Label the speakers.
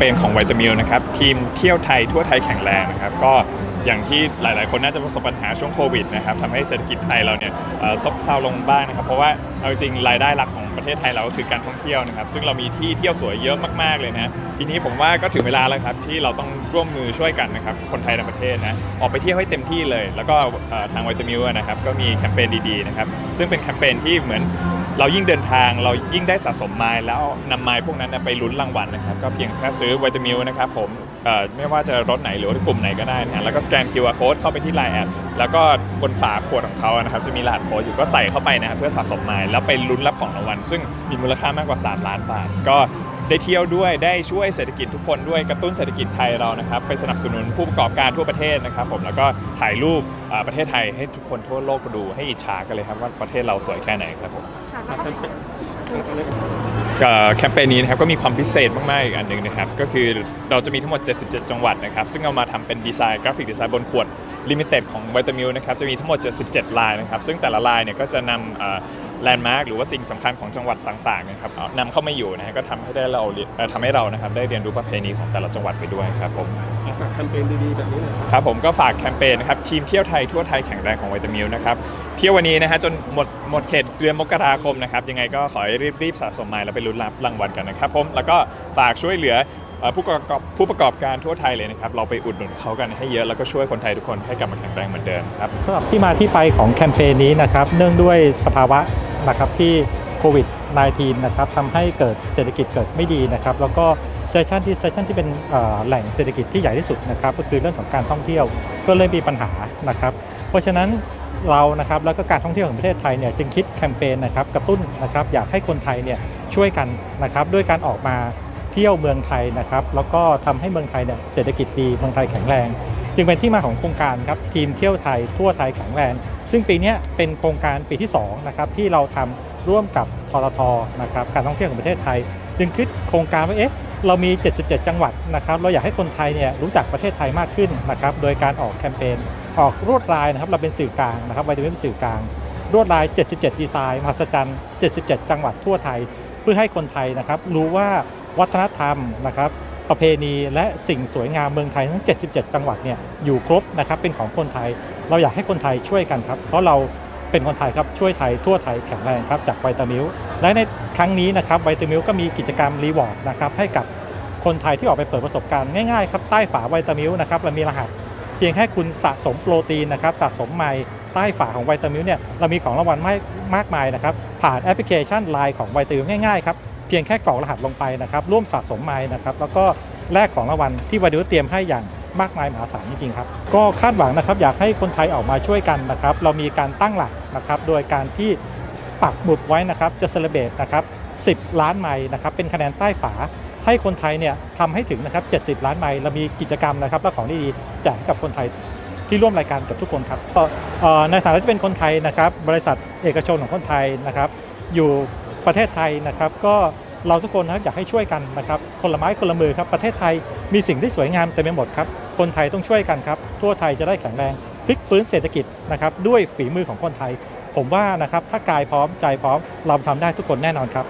Speaker 1: เปญของไวตามิลนะครับทีมเที่ยวไทยทั่วไทยแข็งแรงนะครับก็อย่างที่หลาย ๆ คนน่าจะประสบปัญหาช่วงโควิดนะครับทำให้เศรษฐกิจไทยเราเนี่ยซบเซาลงบ้างนะครับ เพราะว่าเอาจริงรายได้หลักของประเทศไทยเราก็คือการท่องเที่ยวนะครับ ซึ่งเรามีที่เที่ยวสวยเยอะมาก ๆ เลยนะทีนี้ผมว่าก็ถึงเวลาแล้วครับที่เราต้องร่วมมือช่วยกันนะครับคนไทยในประเทศนะออกไปเที่ยวให้เต็มที่เลย แล้วก็ทางไวตามิลนะครับก็มีแคมเปญดี ๆ นะครับซึ่งเป็นแคมเปญที่เหมือน เรายิ่งเดินทางเรายิ่งได้สะสมไมล์แล้วนำไมล์พวกนั้นนะไปลุ้นรางวัลนะครับ ก็เพียงแค่ซื้อวิตามิลนะครับผมเอ่อไม่ว่าจะรถไหนหรือว่ากลุ่มไหนก็ได้นะฮะแล้วก็สแกน QR code เข้าไปที่ Line แอดแล้วก็บนฝาขวดของเขานะครับจะมีรหัสโค้ดอยู่ก็ใส่เข้าไปนะครับเพื่อสะสมไมล์แล้วไปลุ้นรับของรางวัลซึ่งมีมูลค่ามากกว่า 3 ล้านบาท ก็ได้เที่ยวด้วยได้ช่วยเศรษฐกิจทุกคนด้วยกระตุ้นเศรษฐกิจไทยเรานะครับไปสนับสนุนผู้ประกอบการทั่วประเทศนะครับผมแล้วก็ถ่ายรูป ประเทศไทยให้ทุกคนทั่วโลกดูให้อิจฉากันเลยครับว่าประเทศเราสวยแค่ไหนครับผมเอ่อแคมเปญนี้นะครับก็มีความพิเศษมากๆอีกอันหนึ่งนะครับ ก็คือเราจะมีทั้งหมด 77 จังหวัดนะครับ ซึ่งเอามาทำเป็นดีไซน์กราฟิกดีไซน์บนขวดลิมิเต็ดของวิตามิลนะครับจะมีทั้งหมด 77 ลายนะครับ ซึ่งแต่ละลายเนี่ยก็จะนำ แลนด์มาร์กหรือว่าสิ่งสำคัญของจังหวัดต่างๆนะครับเอานำเข้ามาอยู่นะฮะก็ทำให้ได้เราเอ่อทำให้เรานะครับได้เรียนรู้ประเพณีของแต่ละจังหวัดไปด้วยครับผม
Speaker 2: ฝากแคมเปญดีๆแบบนี้หน่อยครับ
Speaker 1: ครับผมก็ฝากแคมเปญนะครับทีมเที่ยวไทยทั่วไทยแข็งแรงของวิตามิลนะครับเที่ยววันนี้นะฮะจนหมดหมดเขตเดือนมกราคมนะครับยังไงก็ขอให้รีบๆสะสมไมล์แล้วไปลุ้นรับรางวัลกันนะครับผมแล้วก็ฝากช่วยเหลือเอ่อผู้ประกอบผู้ประกอบการทั่วไทยเลยนะครับ เราไปอุดหนุนเขากันให้เยอะแล้วก็ช่วยคนไทยทุกคนให้กลับมาแข็งแรงเหมือนเดิมครับ
Speaker 3: สำหรับที่มาที่ไปของแคมเปญนี้นะครับ เนื่องด้วยสภาวะ นะครับที่โควิด -19 นะครับทำให้เกิดเศรษฐกิจเกิดไม่ดีนะครับ แล้วก็เซสชันที่เซสชันที่เป็นแหล่งเศรษฐกิจที่ใหญ่ที่สุดนะครับก็คือเรื่องของการท่องเที่ยวก็เลยมีปัญหานะครับ เพราะฉะนั้นเรานะครับแล้วก็การท่องเที่ยวของประเทศไทยเนี่ยจึงคิดแคมเปญนะครับกระตุ้นนะครับอยากให้คนไทยเนี่ยช่วยกันนะครับด้วยการออกมาเที่ยวเมืองไทยนะครับ แล้วก็ทำให้เมืองไทยเนี่ยเศรษฐกิจดีเมืองไทยแข็งแรง จึงเป็นที่มาของโครงการครับทีมเที่ยวไทยทั่วไทยแข็งแรงซึ่งปีนี้เป็นโครงการปีที่2นะครับที่เราทำร่วมกับทรทนะครับการท่องเที่ยวของประเทศไทย จึงคิดโครงการว่าเอ๊ะเรามี 77 จังหวัดนะครับเราอยากให้คนไทยเนี่ยรู้จักประเทศไทยมากขึ้นนะครับโดยการออกแคมเปญออกรวดลายนะครับเราเป็นสื่อกลางนะครับไวท์เป็นสื่อกลางรวดลาย 77 ดีไซน์มหัศจรรย์ 77 จังหวัดทั่วไทย เพื่อให้คนไทยนะครับรู้ว่าวัฒนธรรมนะครับ ประเพณีและสิ่งสวยงามเมืองไทยทั้ง 77 จังหวัดเนี่ยอยู่ครบนะครับเป็นของคนไทย เราอยากให้คนไทยช่วยกันครับ เพราะเราเป็นคนไทยครับช่วยไทยทั่วไทยแข็งแรงครับจากไวตามิลและในครั้งนี้นะครับไวตามิลก็มีกิจกรรมรีวอร์ดนะครับให้กับคนไทยที่ออกไปเปิดประสบการณ์ง่ายๆครับใต้ฝาไวตามิลนะครับเรามีรหัส เพียงแค่คุณสะสมโปรตีนนะครับสะสมไมล์ใต้ฝาของไวตามิลเนี่ยเรามีของรางวัลมากมากมายนะครับผ่านแอปพลิเคชัน Line ของไวตามิลง่ายๆครับ เพียงแค่กรอกรหัสลงไปนะครับ ร่วมสะสมไมล์นะครับ แล้วก็แลกของรางวัลที่วามิลเตรียมให้อย่างมากมายมหาศาลจริงๆครับ ก็คาดหวังนะครับอยากให้คนไทยออกมาช่วยกันนะครับ เรามีการตั้งหลักนะครับ โดยการที่ปักหมุดไว้นะครับจะเซเลเบตนะครับ10 ล้านไมล์นะครับเป็นคะแนนใต้ฝาให้คนไทยเนี่ยทำให้ถึงนะครับ 70 ล้านไมล์เรามีกิจกรรมนะครับและของดีๆแจกให้กับคนไทยที่ร่วมรายการกับทุกคนครับก็ในฐานะที่เป็นคนไทยนะครับ บริษัทเอกชนของคนไทยนะครับ อยู่ ประเทศไทยนะครับก็เราทุกคนนะครับอยากให้ช่วยกันนะครับคนละไม้คนละมือครับประเทศไทยมีสิ่งที่สวยงามเต็มไปหมดครับคนไทยต้องช่วยกันครับทั่วไทยจะได้แข็งแรงพลิกฟื้นเศรษฐกิจนะครับด้วยฝีมือของคนไทย ผมว่านะครับถ้ากายพร้อมใจพร้อมเราทำได้ทุกคนแน่นอนครับ